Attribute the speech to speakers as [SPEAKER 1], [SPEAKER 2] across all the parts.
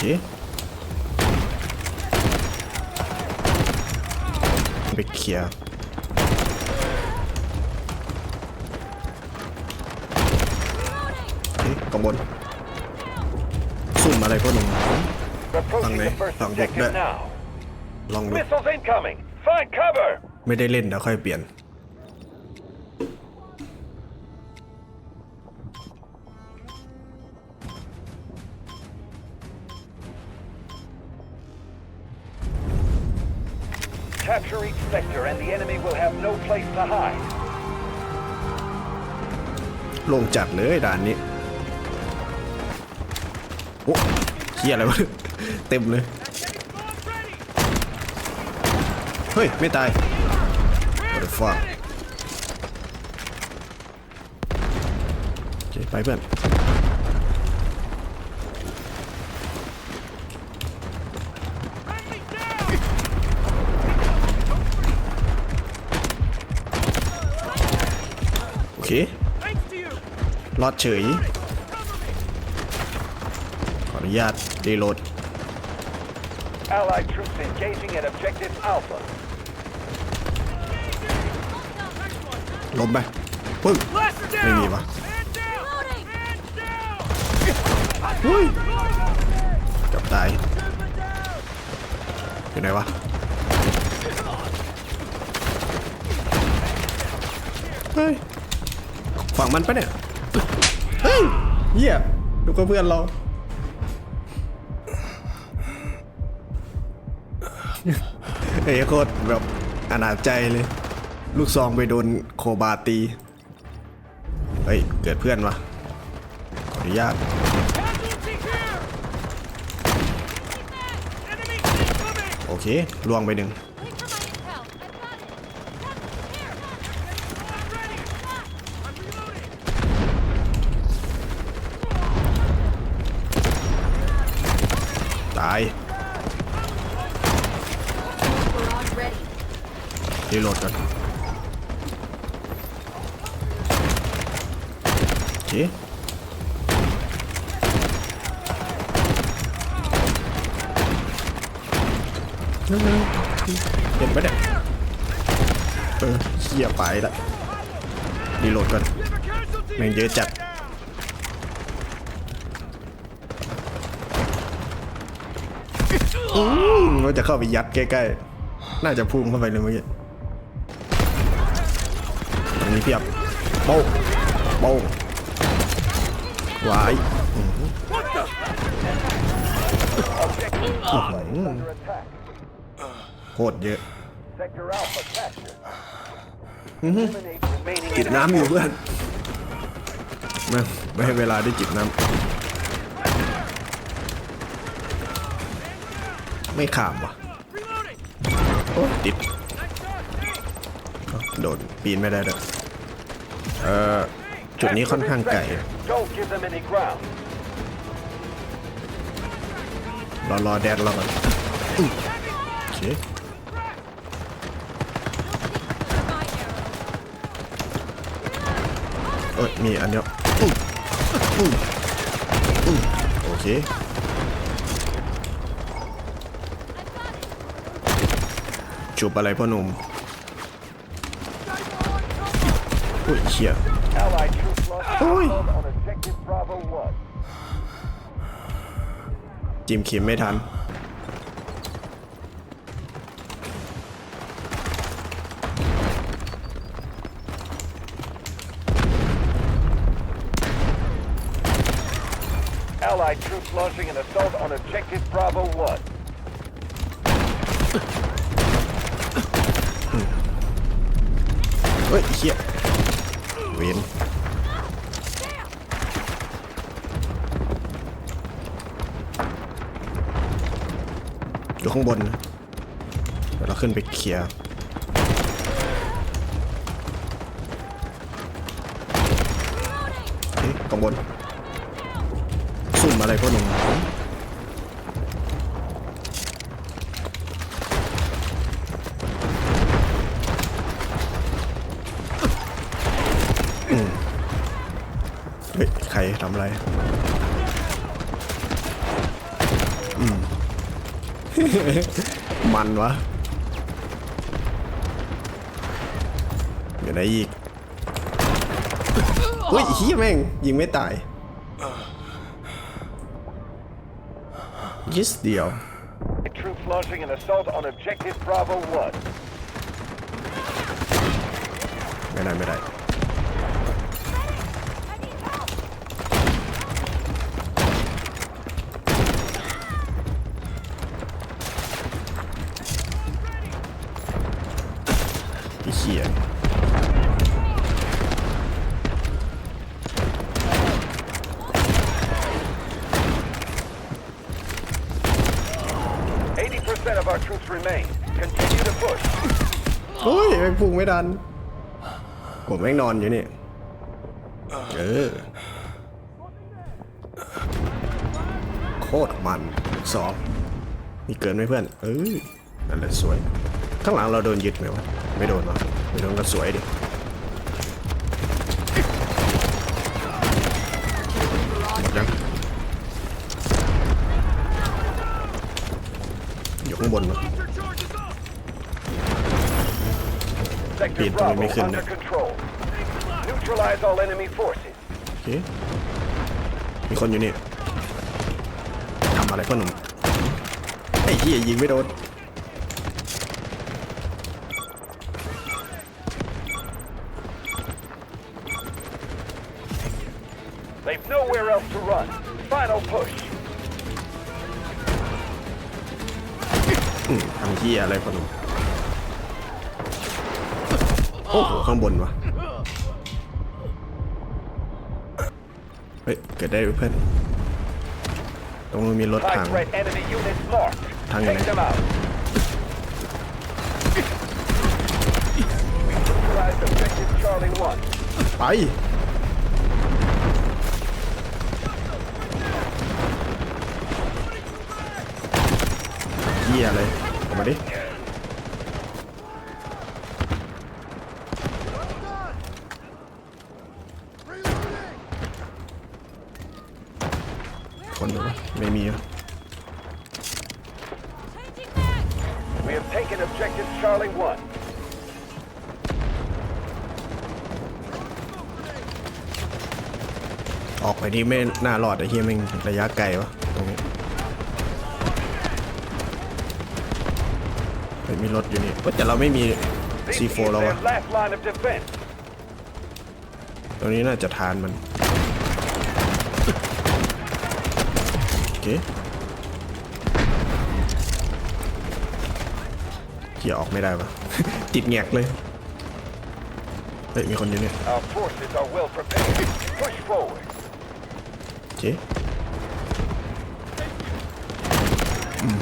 [SPEAKER 1] เคไปเคลียร์โอเคกองบนซุ่มอะไรพวกหนุ่ม
[SPEAKER 2] Approaching
[SPEAKER 1] Thằng
[SPEAKER 2] the
[SPEAKER 1] này,
[SPEAKER 2] first
[SPEAKER 1] thằng Việt
[SPEAKER 2] objective
[SPEAKER 1] đấy.
[SPEAKER 2] now.
[SPEAKER 1] ลองดู
[SPEAKER 2] Missiles incoming. Find cover.
[SPEAKER 1] ไม่ได้เล่นเดี๋ยวค่อยเปลี่ยน
[SPEAKER 2] sector and the enemy will have no place to hide.
[SPEAKER 1] ลงจัดเลยด่านนี้ โอ้เฮียอะไรวะ เต็มเลย เฮ้ย ไม่ตาย What the fuck โอเคไปเพื่อน รอดเฉย ขออนุญาตรีโหลด
[SPEAKER 2] Allied troops engaging at objective Alpha.
[SPEAKER 1] ล้มไปปึ้งไม่มีวะเฮ้ยเกับตายอยู่ไหนวะเฮ้ย ฝั่งมันปะเนี่ย เฮ้ยเหี้ยดูก็เพื่อนเรา เฮ้ยโคตรแบบอนาจใจเลย ลูกซองไปโดนโคบาตี เฮ้ย เกิดเพื่อนวะขออนุญาต โอเคล่วงไปหนึ่งตายรีโหลดก่อนโอเคเร็วๆเห็นปะเนี่ยเออเขี่ยไปละรีโหลดก่อนแม่งเยอะจัด อืมว่าจะเข้าไปยัดใกล้ๆ น่าจะพุ่งเข้าไปเลยเมื่อกี้ตรงนี้เพียบโป้งโป้งวายอื้อหือ
[SPEAKER 2] Objective Alpha is under attack.
[SPEAKER 1] โคตรเยอะจิบน้ำอยู่เพื่อนไมาไม่ให้เวลาได้จิบน้ำ ไม่ขามว่ะโอ้ติดเอ้าโดดปีนไม่ได้ด้วยเอ่อจุดนี้ค่อนข้างไกล
[SPEAKER 2] Don't give them any ground.
[SPEAKER 1] รอรอแดดเราก่อนอื้อโอเคเอ้ยมีอันเดียวอื้ออื้ออื้อโอเค จุบอะไรพ่อหนุ่มอุ้ยเชี่ย
[SPEAKER 2] โอ้ย
[SPEAKER 1] จิมเข็มไม่ทันทีมข่าว
[SPEAKER 2] Allied troops launching an assault on objective Bravo 1.
[SPEAKER 1] เฮ้ยเชี่ยเวนอยู่ข้างบนนะเดี๋ยวเราขึ้นไปเคลียร์เอ๊ะข้างบนซุ่มอะไรพวกหนุ่ มเฮ้ยใครทำอะไร อืม มันวะอยู่ไหนอีกเฮ้ยเฮียแม่ง ยิงไม่ตายยิสเดียว
[SPEAKER 2] Troops launching an assault on objective Bravo 1.
[SPEAKER 1] ไม่ได้ไม่ได้ ขีย
[SPEAKER 2] 80% of our troops remain. Continue to push.
[SPEAKER 1] เฮ้ยแม่งพุ่งไม่ทัน ผมแม่งนอนอยู่นี่ เออ โคตรมันสอบมีเกินไหมเพื่อน เออนั่นแหละสวย ข้างหลังเราโดนยึดไหมวะ ไม่โดนหรอ ไม่โดนก็สวยดิหมดยังอยู่ข้างบนวะ
[SPEAKER 2] Sector
[SPEAKER 1] Bien,
[SPEAKER 2] Bravo
[SPEAKER 1] también me
[SPEAKER 2] under
[SPEAKER 1] genera.
[SPEAKER 2] control. Neutralize all enemy forces.
[SPEAKER 1] โอเคมีคนอยู่นี่ทำอะไรพ่อหนุ่มไอ้เหี้ยยิงไม่โดน
[SPEAKER 2] They've nowhere else to run. Final push.
[SPEAKER 1] อืมทำเหี้ยอะไรพ่อหนุ่มโอ้โหข้างบนวะเฮ้ยเกิดได้ด้วยเพื่อนตรงนู้นมีรถ
[SPEAKER 2] High
[SPEAKER 1] ถัง
[SPEAKER 2] threat enemy units marked.
[SPEAKER 1] Thằng
[SPEAKER 2] Take
[SPEAKER 1] này.
[SPEAKER 2] them out. We neutralized objective Charlie 1.
[SPEAKER 1] ไป เหี้ยเลยออกมาดิคนหรือวะไม่มีอะ
[SPEAKER 2] We have taken objective Charlie 1.
[SPEAKER 1] ออกไปนี่ไม่น่ารอดไอ้เฮียแม่งระยะไกลวะตรงนี้ มีรถอยู่นี่เฮ้ยแต่เราไม่มี C4 แล้ว
[SPEAKER 2] their
[SPEAKER 1] วะตรงนี้น่าจะทานมันโอเคเขี่ยออกไม่ได้ปะติดแงกเลยเฮ้ยมีคนอยู่เนี่ยโอเคอืม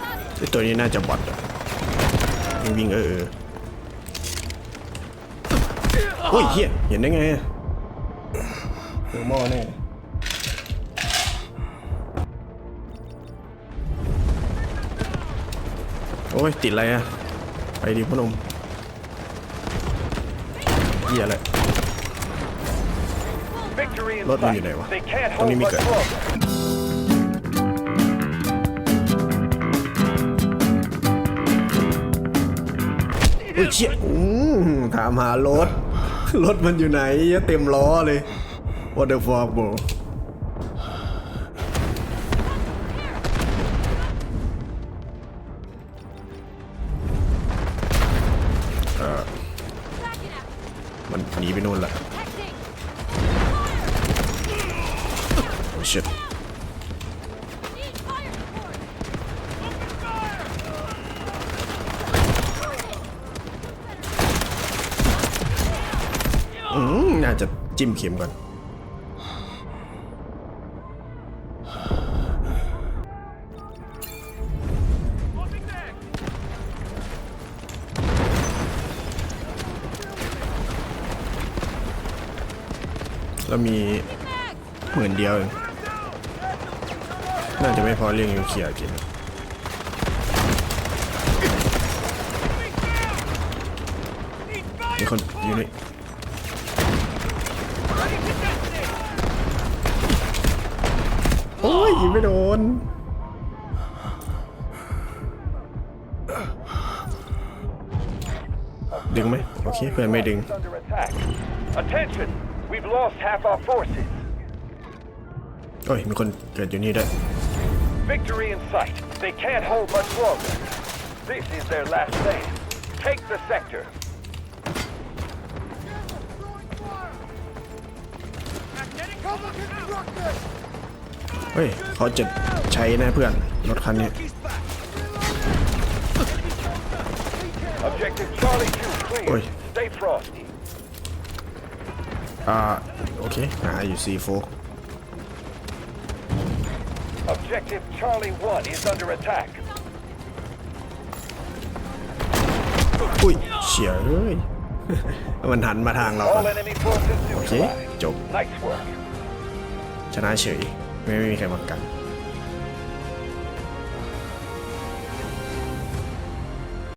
[SPEAKER 1] ไอ้ ตัวนี้น่าจะบอทอะวิ่งวิ่งเออเออโอ้ยเฮียเห็นได้ไงอะเออหม้อแน่โอ้ย ติดอะไรอะไปดิพ่อหนมเฮียอะไร
[SPEAKER 2] Victory in
[SPEAKER 1] Lord
[SPEAKER 2] sight.
[SPEAKER 1] mình อยู่ไหนวะ?ตรงนี้มีเกิด อ้ยเชี่ยอืมถามหารถ รถมันอยู่ไหนเต็มล้อเลย What the fuck bro าจะจิ้มเข็มก่อนแล้วมีหมื่นเดียวเองน่าจะไม่พอเรียงยูเคียร์กินมีคนอยู่นี่ โอ้ยยิงไม่โดน ดึงไหมโอเคเพื่อนไม่ดึง
[SPEAKER 2] Is under attack. Attention! We've lost half our forces.
[SPEAKER 1] โอ้ยมีคนเกิดอยู่นี่ด้วย
[SPEAKER 2] Victory in sight. They can't hold much longer. This is their last stand. Take the sector.
[SPEAKER 1] เฮ้ยเขาจะใช้นะเพื่อนรถคันนี้
[SPEAKER 2] Objective Charlie 2 clear.
[SPEAKER 1] Oi.
[SPEAKER 2] Stay frosty.
[SPEAKER 1] อ่าโอเคหาอยู่ C4
[SPEAKER 2] Objective Charlie 1 is under attack.
[SPEAKER 1] อุ้ยเฉียเอ้ย มันหันมาทางเรา
[SPEAKER 2] All
[SPEAKER 1] ก่อน
[SPEAKER 2] enemy forces
[SPEAKER 1] โอเค
[SPEAKER 2] neutralized.
[SPEAKER 1] จบ
[SPEAKER 2] Nice work.
[SPEAKER 1] ชนะเฉยไม่ ไม่มีใครมากัน